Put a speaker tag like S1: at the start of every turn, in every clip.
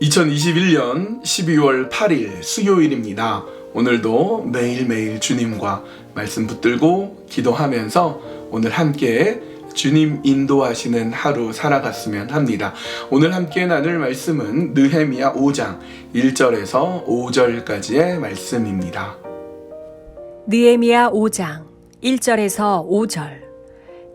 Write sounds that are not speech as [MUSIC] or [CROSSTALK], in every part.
S1: (2021년 12월 8일) 수요일입니다 오늘도 매일매일 주님과 말씀 붙들고 기도하면서 오늘 함께 주님 인도하시는 하루 살아갔으면 합니다. 오늘 함께 나눌 말씀은 느헤미야 5장 1절에서 5절까지의 말씀입니다.
S2: 느헤미야 5장 1절에서 5절.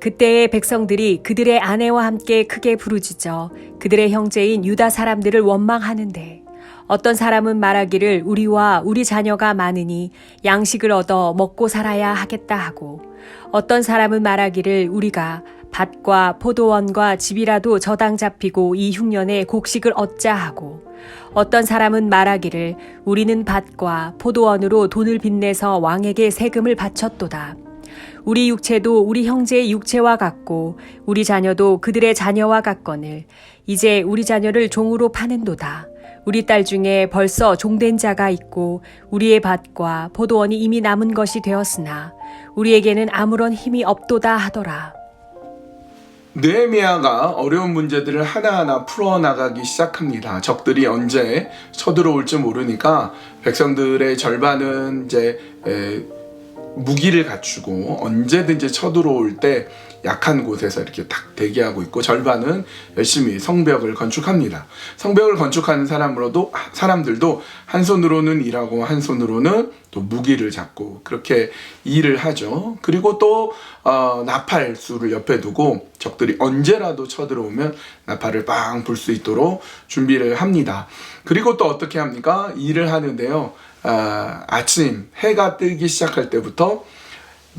S2: 그때의 백성들이 그들의 아내와 함께 크게 부르짖어 그들의 형제인 유다 사람들을 원망하는데 어떤 사람은 말하기를 우리와 우리 자녀가 많으니 양식을 얻어 먹고 살아야 하겠다 하고 어떤 사람은 말하기를 우리가 밭과 포도원과 집이라도 저당 잡히고 이 흉년에 곡식을 얻자 하고 어떤 사람은 말하기를 우리는 밭과 포도원으로 돈을 빚내서 왕에게 세금을 바쳤도다. 우리 육체도 우리 형제의 육체와 같고 우리 자녀도 그들의 자녀와 같거늘 이제 우리 자녀를 종으로 파는도다. 우리 딸 중에 벌써 종된 자가 있고 우리의 밭과 포도원이 이미 남은 것이 되었으나 우리에게는 아무런 힘이 없도다 하더라.
S1: 느헤미야가 어려운 문제들을 하나하나 풀어나가기 시작합니다. 적들이 언제 쳐들어올지 모르니까 백성들의 절반은 이제 에, 무기를 갖추고 언제든지 쳐들어올 때 약한 곳에서 이렇게 딱 대기하고 있고 절반은 열심히 성벽을 건축합니다. 성벽을 건축하는 사람으로도 사람들도 한 손으로는 일하고 한 손으로는 또 무기를 잡고 그렇게 일을 하죠. 그리고 또 어, 나팔수를 옆에 두고 적들이 언제라도 쳐들어오면 나팔을 빵 불 수 있도록 준비를 합니다. 그리고 또 어떻게 합니까? 일을 하는데요. 아, 아침 해가 뜨기 시작할 때부터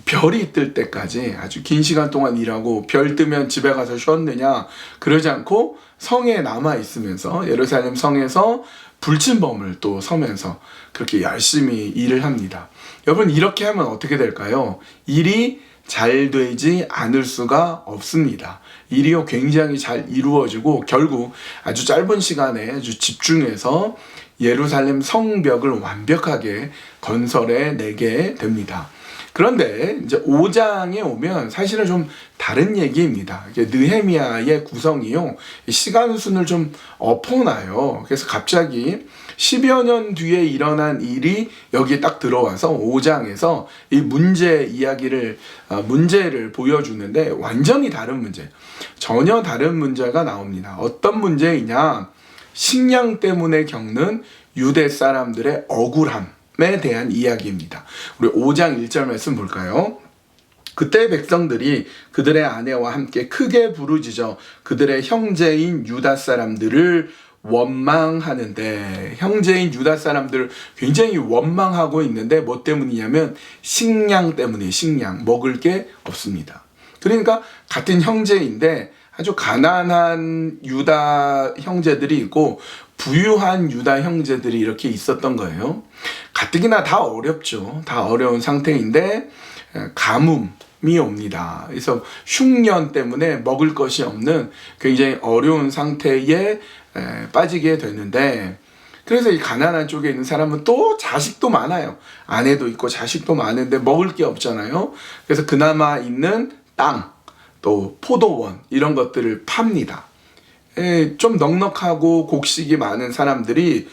S1: 별이 뜰 때까지 아주 긴 시간 동안 일하고 별 뜨면 집에 가서 쉬었느냐 그러지 않고 성에 남아 있으면서 예루살렘 성에서 불침범을 또 서면서 그렇게 열심히 일을 합니다. 여러분 이렇게 하면 어떻게 될까요? 일이 잘 되지 않을 수가 없습니다. 일이요 굉장히 잘 이루어지고 결국 아주 짧은 시간에 아주 집중해서 예루살렘 성벽을 완벽하게 건설해 내게 됩니다. 그런데 이제 5장에 오면 사실은 좀 다른 얘기입니다. 느헤미야의 구성이요. 시간순을 좀 엎어놔요. 그래서 갑자기 10여 년 뒤에 일어난 일이 여기에 딱 들어와서 5장에서 이 문제 이야기를, 아, 문제를 보여주는데 완전히 다른 문제. 전혀 다른 문제가 나옵니다. 어떤 문제이냐. 식량 때문에 겪는 유대 사람들의 억울함. 에 대한 이야기입니다. 우리 5장 1절 말씀 볼까요? 그때 백성들이 그들의 아내와 함께 크게 부르짖어 그들의 형제인 유다 사람들을 원망하는데 형제인 유다 사람들을 굉장히 원망하고 있는데 뭐 때문이냐면 식량 때문에 식량 먹을 게 없습니다. 그러니까 같은 형제인데 아주 가난한 유다 형제들이 있고 부유한 유다 형제들이 이렇게 있었던 거예요. 가뜩이나 다 어렵죠. 다 어려운 상태인데 가뭄이 옵니다. 그래서 흉년 때문에 먹을 것이 없는 굉장히 어려운 상태에 빠지게 되는데 그래서 이 가난한 쪽에 있는 사람은 또 자식도 많아요. 아내도 있고 자식도 많은데 먹을 게 없잖아요. 그래서 그나마 있는 땅, 또 포도원 이런 것들을 팝니다. 에, 좀 넉넉하고 곡식이 많은 사람들이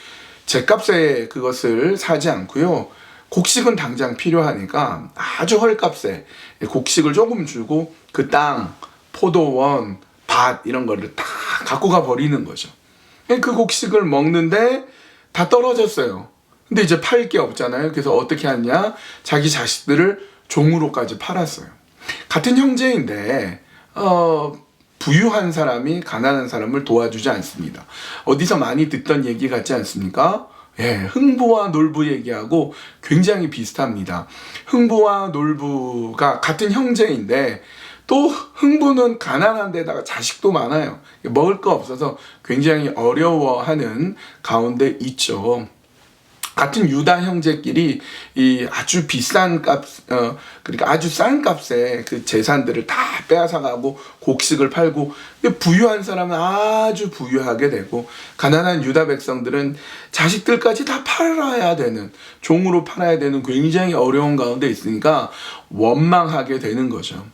S1: 제값에 그것을 사지 않고요. 곡식은 당장 필요하니까 아주 헐값에 곡식을 조금 주고 그 땅, 포도원, 밭 이런 거를 다 갖고 가 버리는 거죠. 그 곡식을 먹는데 다 떨어졌어요. 근데 이제 팔 게 없잖아요. 그래서 어떻게 하냐? 자기 자식들을 종으로까지 팔았어요. 같은 형제인데 어, 부유한 사람이 가난한 사람을 도와주지 않습니다. 어디서 많이 듣던 얘기 같지 않습니까? 예, 흥부와 놀부 얘기하고 굉장히 비슷합니다. 흥부와 놀부가 같은 형제인데 또 흥부는 가난한 데다가 자식도 많아요. 먹을 거 없어서 굉장히 어려워하는 가운데 있죠. 같은 유다 형제끼리 이 아주 비싼 값, 어, 그러니까 아주 싼 값에 그 재산들을 다 빼앗아가고 곡식을 팔고 근데 부유한 사람은 아주 부유하게 되고 가난한 유다 백성들은 자식들까지 다 팔아야 되는 종으로 팔아야 되는 굉장히 어려운 가운데 있으니까 원망하게 되는 거죠.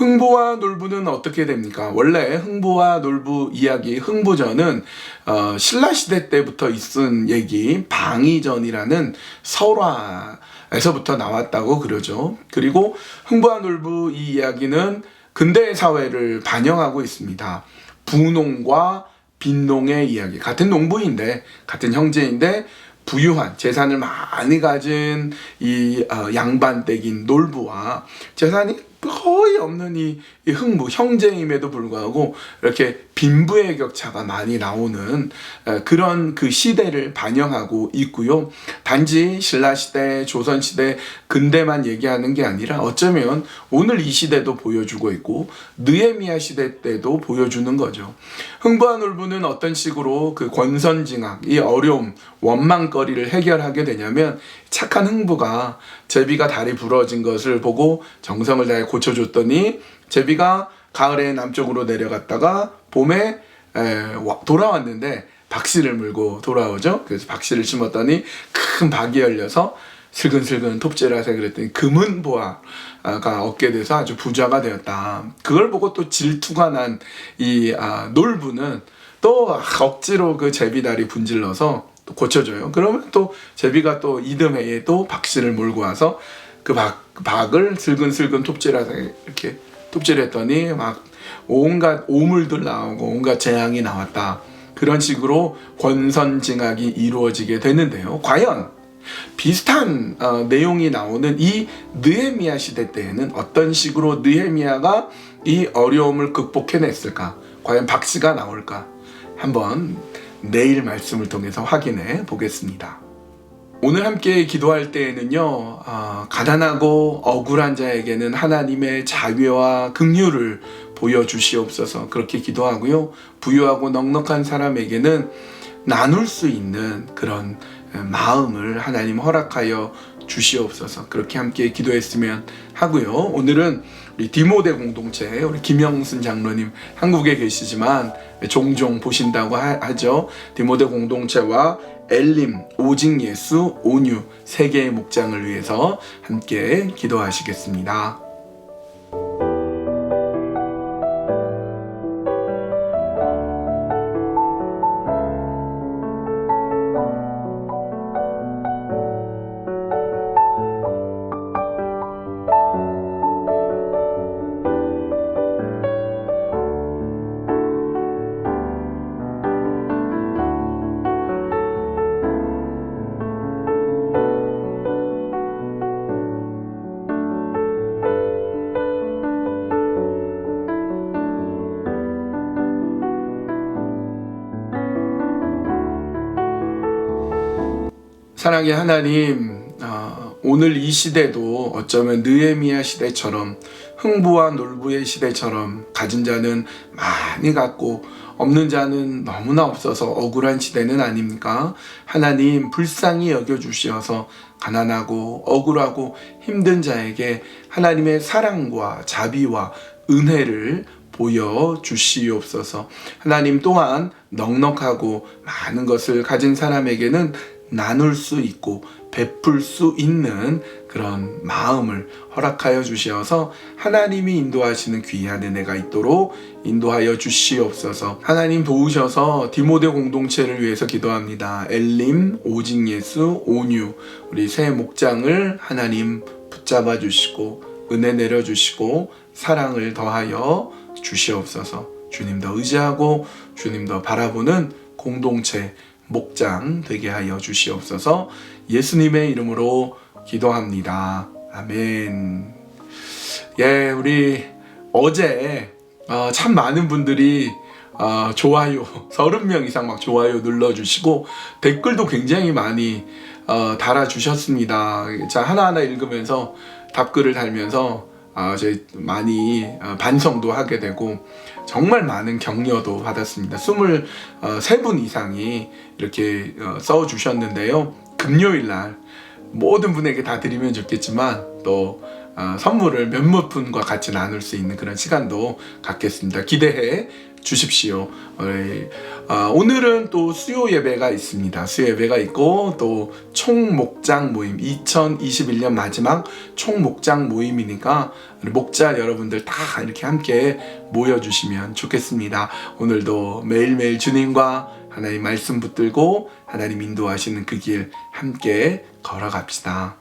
S1: 흥보와 놀부는 어떻게 됩니까? 원래 흥보와 놀부 이야기, 흥보전은 어, 신라 시대 때부터 있은 얘기, 방위전이라는 설화에서부터 나왔다고 그러죠. 그리고 흥보와 놀부 이 이야기는 근대 사회를 반영하고 있습니다. 부농과 빈농의 이야기, 같은 농부인데 같은 형제인데 부유한 재산을 많이 가진 이 어, 양반댁인 놀부와 재산이 거의 없는 이, 이 흥부 형제임에도 불구하고 이렇게 빈부의 격차가 많이 나오는 에, 그런 그 시대를 반영하고 있고요. 단지 신라 시대, 조선 시대, 근대만 얘기하는 게 아니라 어쩌면 오늘 이 시대도 보여주고 있고 느헤미야 시대 때도 보여주는 거죠. 흥부와 놀부는 어떤 식으로 그 권선징악, 이 어려움, 원망거리를 해결하게 되냐면 착한 흥부가 제비가 다리 부러진 것을 보고 정성을 다해 고쳐줬더니 제비가 가을에 남쪽으로 내려갔다가 봄에 에, 와- 돌아왔는데 박씨를 물고 돌아오죠. 그래서 박씨를 심었더니 큰 박이 열려서 슬근슬근 톱질을 하세요 그랬더니 금은 보아가 얻게 돼서 아주 부자가 되었다. 그걸 보고 또 질투가 난 이 아, 놀부는 또 억지로 그 제비다리 분질러서 또 고쳐줘요. 그러면 또 제비가 또 이듬해에 또 박씨를 몰고 와서 그 박, 박을 슬근슬근 톱질하서 이렇게 톱질했더니 막 온갖 오물들 나오고 온갖 재앙이 나왔다. 그런 식으로 권선징악이 이루어지게 되는데요. 과연 비슷한 어, 내용이 나오는 이 느헤미야 시대 때에는 어떤 식으로 느헤미야가 이 어려움을 극복해냈을까? 과연 박씨가 나올까? 한번 내일 말씀을 통해서 확인해 보겠습니다. 오늘 함께 기도할 때에는요, 아, 가난하고 억울한 자에게는 하나님의 자비와 긍휼을 보여주시옵소서 그렇게 기도하고요. 부유하고 넉넉한 사람에게는 나눌 수 있는 그런 마음을 하나님 허락하여 주시옵소서 그렇게 함께 기도했으면 하고요. 오늘은 우리 디모데 공동체 우리 김영순 장로님 한국에 계시지만 종종 보신다고 하, 하죠. 디모데 공동체와 엘림, 오직 예수, 온유 세 개의 목장을 위해서 함께 기도하시겠습니다. 사랑의 하나님, 아, 오늘 이 시대도 어쩌면 느헤미야 시대처럼 흥부와 놀부의 시대처럼 가진 자는 많이 갖고 없는 자는 너무나 없어서 억울한 시대는 아닙니까? 하나님 불쌍히 여겨 주시어서 가난하고 억울하고 힘든 자에게 하나님의 사랑과 자비와 은혜를 보여 주시옵소서. 하나님 또한 넉넉하고 많은 것을 가진 사람에게는 나눌 수 있고 베풀 수 있는 그런 마음을 허락하여 주시어서 하나님이 인도하시는 귀한 은혜가 있도록 인도하여 주시옵소서. 하나님 도우셔서 디모데 공동체를 위해서 기도합니다. 엘림, 오직 예수, 온유 우리 새 목장을 하나님 붙잡아 주시고 은혜 내려 주시고 사랑을 더하여 주시옵소서. 주님 더 의지하고 주님 더 바라보는 공동체 목장 되게 하여 주시옵소서. 예수님의 이름으로 기도합니다. 아멘. 예, 우리 어제 어, 참 많은 분들이 어, 좋아요 [LAUGHS] 30명 이상 막 좋아요 눌러주시고 댓글도 굉장히 많이 어, 달아주셨습니다. 자 하나하나 읽으면서 답글을 달면서 아, 제 많이 어, 반성도 하게 되고 정말 많은 격려도 받았습니다. 23분 이상이 이렇게 어, 써주셨는데요. 금요일 날 모든 분에게 다 드리면 좋겠지만 또 아, 선물을 몇몇 분과 같이 나눌 수 있는 그런 시간도 갖겠습니다. 기대해 주십시오. 어, 아, 오늘은 또 수요 예배가 있습니다. 수요 예배가 있고 또 총목장 모임 2021년 마지막 총목장 모임이니까 목자 여러분들 다 이렇게 함께 모여 주시면 좋겠습니다. 오늘도 매일매일 주님과 하나님 말씀 붙들고 하나님 인도하시는 그 길 함께 걸어갑시다.